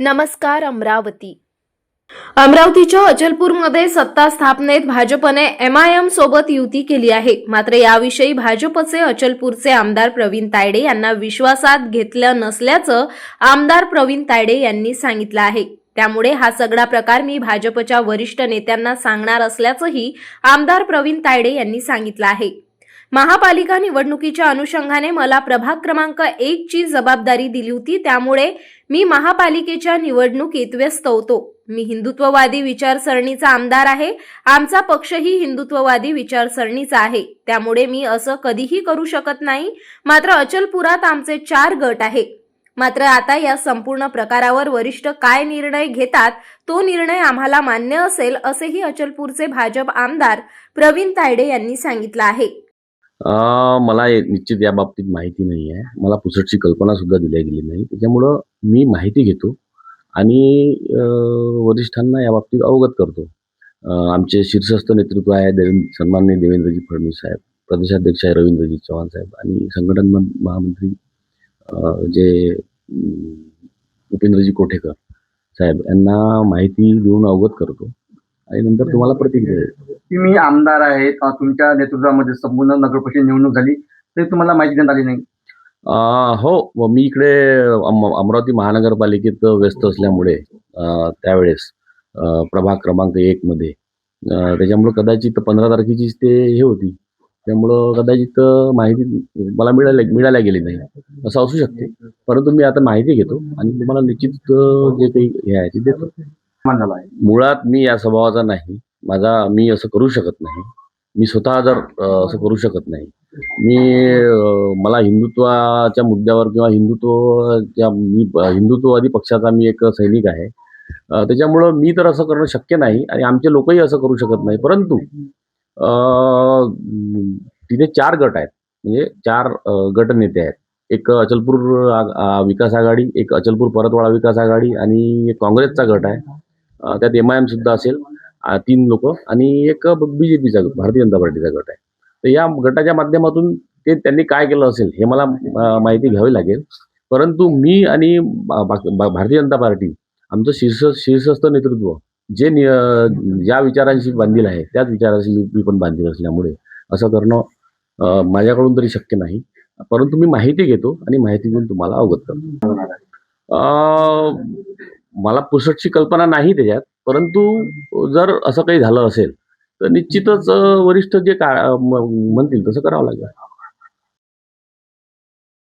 नमस्कार अमरावती. अमरावतीच्या अचलपूरमध्ये सत्ता स्थापनेत भाजपने एम आय एम सोबत युती केली आहे. मात्र याविषयी भाजपचे अचलपूरचे आमदार प्रवीण तायडे यांना विश्वासात घेतलं नसल्याचं आमदार प्रवीण तायडे यांनी सांगितलं आहे. त्यामुळे हा सगळा प्रकार मी भाजपच्या वरिष्ठ नेत्यांना सांगणार असल्याचंही आमदार प्रवीण तायडे यांनी सांगितलं आहे. महापालिका निवडणुकीच्या अनुषंगाने मला प्रभाग क्रमांक एक ची जबाबदारी दिली होती. त्यामुळे मी महापालिकेच्या निवडणुकीत व्यस्त होतो. मी हिंदुत्ववादी विचारसरणीचा आमदार आहे. आमचा पक्षही हिंदुत्ववादी विचारसरणीचा आहे. त्यामुळे मी असं कधीही करू शकत नाही. मात्र अचलपुरात आमचे चार गट आहे. मात्र आता या संपूर्ण प्रकारावर वरिष्ठ काय निर्णय घेतात तो निर्णय आम्हाला मान्य असेल असेही अचलपूरचे भाजप आमदार प्रवीण तायडे यांनी सांगितलं आहे. मला निश्चित या बाबतीत माहिती नाही आहे मला पुसटची कल्पना सुद्धा दिल्या गेली नाही. त्याच्यामुळं मी माहिती घेतो आणि वरिष्ठांना या बाबतीत अवगत करतो. आमचे शीर्षस्थ नेतृत्व आहे देवेंद्र सन्माननीय देवेंद्रजी फडणवीस साहेब प्रदेशाध्यक्ष आहे रवींद्रजी चव्हाण साहेब आणि संघटन महामंत्री जे उपेंद्रजी कोठेकर साहेब यांना माहिती देऊन अवगत करतो. आणि नंतर तुम्हाला प्रतिक्रिया. तुम्ही आमदार आहेत अ, तुमच्या नेतृत्वामध्ये संपूर्ण नगरपरिषद निवडणूक झाली तरी तुम्हाला माहिती देण्यात आली नाही. अं, हो व मी इकडे अम- अमरावती महानगरपालिकेत व्यस्त असल्यामुळे अं, त्यावेळेस अं, प्रभाग क्रमांक एक मध्ये. अं, त्याच्यामुळं कदाचित पंधरा तारखेचीच ते हे होती. त्यामुळं कदाचित अं, माहिती मला मिळाल्या मिळाल्या गेली नाही. असं असू शकते. परंतु मी आता माहिती घेतो आणि तुम्हाला निश्चित अं, जे काही हे आहे ते देतो. आहे मुळात मी या स्वभावाचा नाही. माझा मी असं करू शकत नाही. मी स्वतः जर असं करू शकत नाही. मी मला हिंदुत्वाच्या मुद्द्यावर किंवा हिंदुत्वच्या मी हिंदुत्ववादी पक्षाचा मी एक सैनिक आहे. त्याच्यामुळं मी तर असं करणं शक्य नाही आणि आमचे लोकही असं करू शकत नाही. परंतु तिथे चार गट आहेत. म्हणजे चार गट नेते आहेत. एक अचलपूर विकास आघाडी एक अचलपूर परतवाडा विकास आघाडी आणि एक काँग्रेसचा गट आहे. त्यात एम आय एम सुद्धा असेल तीन लोक आणि एक बीजेपीचा भारतीय जनता पार्टीचा गट आहे. तर या गटाच्या माध्यमातून ते त्यांनी काय केलं असेल हे मला माहिती घ्यावी लागेल. परंतु मी आणि भारतीय जनता पार्टी आमचं शीर्ष शीर्षस्थ नेतृत्व जे नि- ज्या विचारांशी बांधील आहे त्याच विचारांशी मी पण बांधील असल्यामुळे असं करणं माझ्याकडून तरी शक्य नाही. परंतु मी माहिती घेतो आणि माहिती घेऊन तुम्हाला अवगत करतो. मला पुसटची कल्पना नाही त्याच्यात परंतु जर असं काही झालं असेल तर निश्चितच वरिष्ठ जे का म- म्हणतील तसं करावं लागेल.